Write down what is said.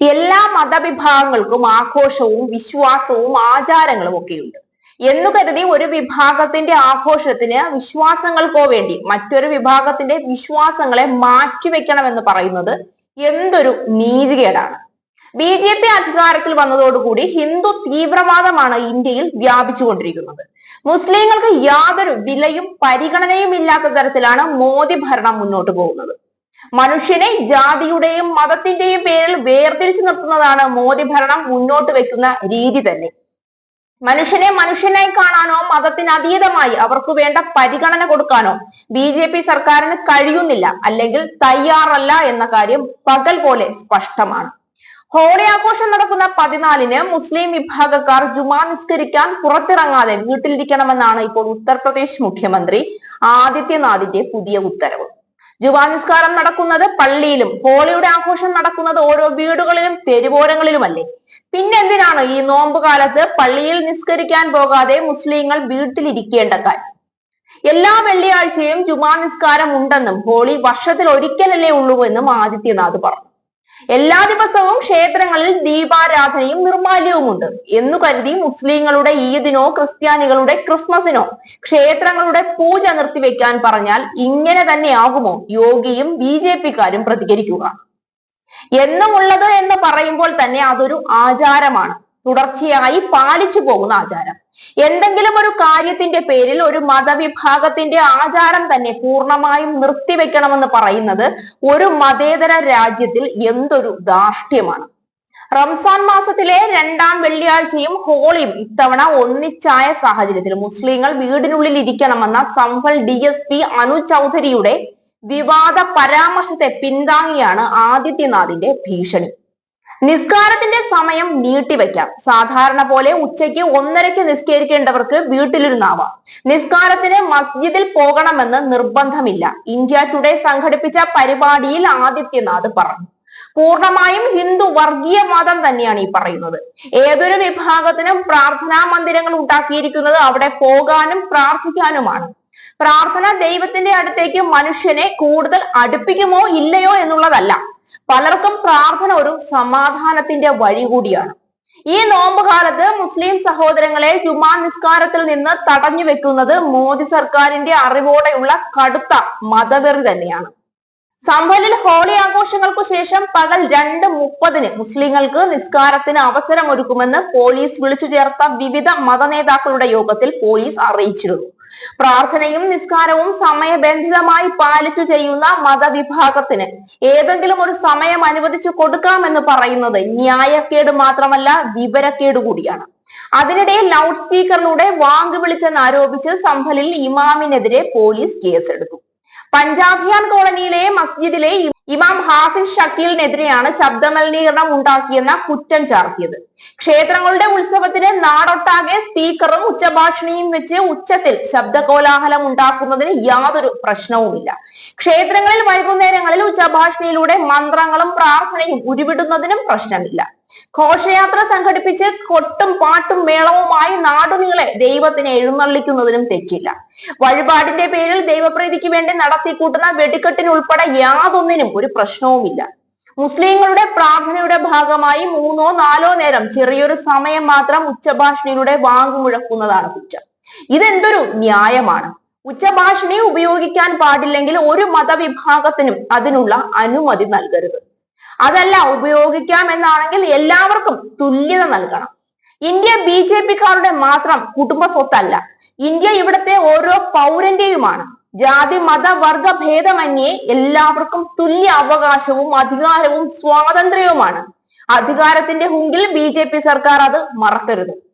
എല്ലാ മതവിഭാഗങ്ങൾക്കും ആഘോഷവും വിശ്വാസവും ആചാരങ്ങളും ഒക്കെയുണ്ട്. എന്നു കരുതി ഒരു വിഭാഗത്തിന്റെ ആഘോഷത്തിന് വിശ്വാസങ്ങൾക്കോ വേണ്ടി മറ്റൊരു വിഭാഗത്തിന്റെ വിശ്വാസങ്ങളെ മാറ്റിവെക്കണമെന്ന് പറയുന്നത് എന്തൊരു നീതികേടാണ്. ബി ജെ പി അധികാരത്തിൽ വന്നതോടുകൂടി ഹിന്ദു തീവ്രവാദമാണ് ഇന്ത്യയിൽ വ്യാപിച്ചുകൊണ്ടിരിക്കുന്നത്. മുസ്ലിങ്ങൾക്ക് യാതൊരു വിലയും പരിഗണനയും ഇല്ലാത്ത തരത്തിലാണ് മോദി ഭരണം മുന്നോട്ട് പോകുന്നത്. മനുഷ്യനെ ജാതിയുടെയും മതത്തിന്റെയും പേരിൽ വേർതിരിച്ചു നിർത്തുന്നതാണ് മോദി ഭരണം മുന്നോട്ട് വെക്കുന്ന രീതി തന്നെ. മനുഷ്യനെ മനുഷ്യനായി കാണാനോ മതത്തിന് അതീതമായി അവർക്ക് വേണ്ട പരിഗണന കൊടുക്കാനോ ബി ജെ പി സർക്കാരിന് കഴിയുന്നില്ല അല്ലെങ്കിൽ തയ്യാറല്ല എന്ന കാര്യം പകൽ പോലെ സ്പഷ്ടമാണ്. ഹോളി ആഘോഷം നടക്കുന്ന പതിനാലിന് മുസ്ലിം വിഭാഗക്കാർ ജുമാ നിസ്കരിക്കാൻ പുറത്തിറങ്ങാതെ വീട്ടിലിരിക്കണമെന്നാണ് ഇപ്പോൾ ഉത്തർപ്രദേശ് മുഖ്യമന്ത്രി ആദിത്യനാഥിന്റെ പുതിയ ഉത്തരവ്. ജുമാ നിസ്കാരം നടക്കുന്നത് പള്ളിയിലും ഹോളിയുടെ ആഘോഷം നടക്കുന്നത് ഓരോ വീടുകളിലും തെരുവോരങ്ങളിലുമല്ലേ? പിന്നെന്തിനാണ് ഈ നോമ്പ് കാലത്ത് പള്ളിയിൽ നിസ്കരിക്കാൻ പോകാതെ മുസ്ലിങ്ങൾ വീട്ടിലിരിക്കേണ്ട കാര്യം എല്ലാ വെള്ളിയാഴ്ചയും ജുമാ നിസ്കാരം ഉണ്ടെന്നും ഹോളി വർഷത്തിൽ ഒരിക്കലല്ലേ ഉള്ളൂ എന്നും ആദിത്യനാഥ് പറഞ്ഞു. എല്ലാ ദിവസവും ക്ഷേത്രങ്ങളിൽ ദീപാരാധനയും നിർമാല്യവും ഉണ്ട് എന്നു കരുതി മുസ്ലിങ്ങളുടെ ഈദിനോ ക്രിസ്ത്യാനികളുടെ ക്രിസ്മസിനോ ക്ഷേത്രങ്ങളുടെ പൂജ നിർത്തിവെക്കാൻ പറഞ്ഞാൽ ഇങ്ങനെ തന്നെയാകുമോ യോഗിയും ബി ജെ പിക്കാരും പ്രതികരിക്കുക. എന്നുമുള്ളത് എന്ന് പറയുമ്പോൾ തന്നെ അതൊരു ആചാരമാണ്. തുടർച്ചയായി പാലിച്ചു പോകുന്ന ആചാരം. എന്തെങ്കിലും ഒരു കാര്യത്തിന്റെ പേരിൽ ഒരു മതവിഭാഗത്തിന്റെ ആചാരം തന്നെ പൂർണമായും നിർത്തിവെക്കണമെന്ന് പറയുന്നത് ഒരു മതേതര രാജ്യത്തിൽ എന്തൊരു ധാർഷ്ട്യമാണ്. റംസാൻ മാസത്തിലെ രണ്ടാം വെള്ളിയാഴ്ചയും ഹോളിയും ഇത്തവണ ഒന്നിച്ചായ സാഹചര്യത്തിൽ മുസ്ലിങ്ങൾ വീടിനുള്ളിൽ ഇരിക്കണമെന്ന Sambhal D S P Anu ചൗധരിയുടെ വിവാദ പരാമർശത്തെ പിന്താങ്ങിയാണ് ആദിത്യനാഥിന്റെ ഭീഷണി. നിസ്കാരത്തിന്റെ സമയം നീട്ടിവെക്കാം സാധാരണ പോലെ ഉച്ചയ്ക്ക് ഒന്നരയ്ക്ക് നിസ്കരിക്കേണ്ടവർക്ക് വീട്ടിലിരുന്നാവാം. നിസ്കാരത്തിന് മസ്ജിദിൽ പോകണമെന്ന് നിർബന്ധമില്ല. ഇന്ത്യ ടുഡേ സംഘടിപ്പിച്ച പരിപാടിയിൽ ആദിത്യനാഥ് പറഞ്ഞു. പൂർണമായും ഹിന്ദു വർഗീയ മതം തന്നെയാണ് ഈ പറയുന്നത്. ഏതൊരു വിഭാഗത്തിനും പ്രാർത്ഥനാ മന്ദിരങ്ങൾ ഉണ്ടാക്കിയിരിക്കുന്നത് അവിടെ പോകാനും പ്രാർത്ഥിക്കാനുമാണ്. പ്രാർത്ഥന ദൈവത്തിന്റെ അടുത്തേക്ക് മനുഷ്യനെ കൂടുതൽ അടുപ്പിക്കുമോ ഇല്ലയോ എന്നുള്ളതല്ല. പലർക്കും പ്രാർത്ഥന ഒരു സമാധാനത്തിന്റെ വഴി കൂടിയാണ്. ഈ നോമ്പ് കാലത്ത് മുസ്ലിം സഹോദരങ്ങളെ ജുമാ നിസ്കാരത്തിൽ നിന്ന് തടഞ്ഞു വെക്കുന്നത് മോദി സർക്കാരിന്റെ അറിവോടെയുള്ള കടുത്ത മതവെറി തന്നെയാണ്. സംഭലിൽ ഹോളി ആഘോഷങ്ങൾക്കു ശേഷം പകൽ രണ്ട് മുപ്പതിന് മുസ്ലിങ്ങൾക്ക് നിസ്കാരത്തിന് അവസരം അവസരമൊരുക്കുമെന്ന് പോലീസ് വിളിച്ചു ചേർത്ത വിവിധ മതനേതാക്കളുടെ യോഗത്തിൽ പോലീസ് അറിയിച്ചിരുന്നു. പ്രാർത്ഥനയും നിസ്കാരവും സമയബന്ധിതമായി പാലിച്ചു ചെയ്യുന്ന മതവിഭാഗത്തിന് ഏതെങ്കിലും ഒരു സമയം അനുവദിച്ചു കൊടുക്കാമെന്ന് പറയുന്നത് ന്യായക്കേട് മാത്രമല്ല വിവരക്കേട് കൂടിയാണ്. അതിനിടെ ലൗഡ് സ്പീക്കറിലൂടെ വാങ്ക് ആരോപിച്ച് സംഭലിൽ ഇമാമിനെതിരെ പോലീസ് കേസെടുത്തു. പഞ്ചാബിയാൻ കോളനിയിലെ മസ്ജിദിലെ ഇമാം ഹാഫിസ് ഷക്കീലിനെതിരെയാണ് ശബ്ദമലിനീകരണം ഉണ്ടാക്കിയെന്ന കുറ്റം ചാർത്തിയത്. ക്ഷേത്രങ്ങളുടെ ഉത്സവത്തിന് നാടൊട്ടാകെ സ്പീക്കറും ഉച്ചഭാഷണിയും വെച്ച് ഉച്ചത്തിൽ ശബ്ദകോലാഹലം ഉണ്ടാക്കുന്നതിന് യാതൊരു പ്രശ്നവുമില്ല. ക്ഷേത്രങ്ങളിൽ വൈകുന്നേരങ്ങളിൽ ഉച്ചഭാഷണിയിലൂടെ മന്ത്രങ്ങളും പ്രാർത്ഥനയും ഉരുവിടുന്നതിനും പ്രശ്നമില്ല. ഘോഷയാത്ര സംഘടിപ്പിച്ച് കൊട്ടും പാട്ടും മേളവുമായി നാടുനീളെ ദൈവത്തിനെ എഴുന്നള്ളിക്കുന്നതിനും തെറ്റില്ല. വഴിപാടിന്റെ പേരിൽ ദൈവപ്രീതിക്ക് വേണ്ടി നടത്തിക്കൂട്ടുന്ന വെടിക്കെട്ടിനുൾപ്പെടെ യാതൊന്നിനും ഒരു പ്രശ്നവുമില്ല. മുസ്ലിങ്ങളുടെ പ്രാർത്ഥനയുടെ ഭാഗമായി മൂന്നോ നാലോ നേരം ചെറിയൊരു സമയം മാത്രം ഉച്ചഭാഷണിയിലൂടെ വാങ്ങുമുഴക്കുന്നതാണ് കുറ്റം. ഇതെന്തൊരു ന്യായമാണ്? ഉച്ചഭാഷണി ഉപയോഗിക്കാൻ പാടില്ലെങ്കിൽ ഒരു മതവിഭാഗത്തിനും അതിനുള്ള അനുമതി നൽകരുത്. അതല്ല ഉപയോഗിക്കാം എന്നാണെങ്കിൽ എല്ലാവർക്കും തുല്യത നൽകണം. ഇന്ത്യ ബി ജെ പിക്കാരുടെ മാത്രം കുടുംബ സ്വത്തല്ല. ഇന്ത്യ ഇവിടുത്തെ ഓരോ പൗരന്റെയുമാണ്. ജാതി മത വർഗ ഭേദമന്യേ എല്ലാവർക്കും തുല്യ അവകാശവും അധികാരവും സ്വാതന്ത്ര്യവുമാണ്. അധികാരത്തിന്റെ ഹുങ്കിൽ ബി സർക്കാർ അത് മറക്കരുത്.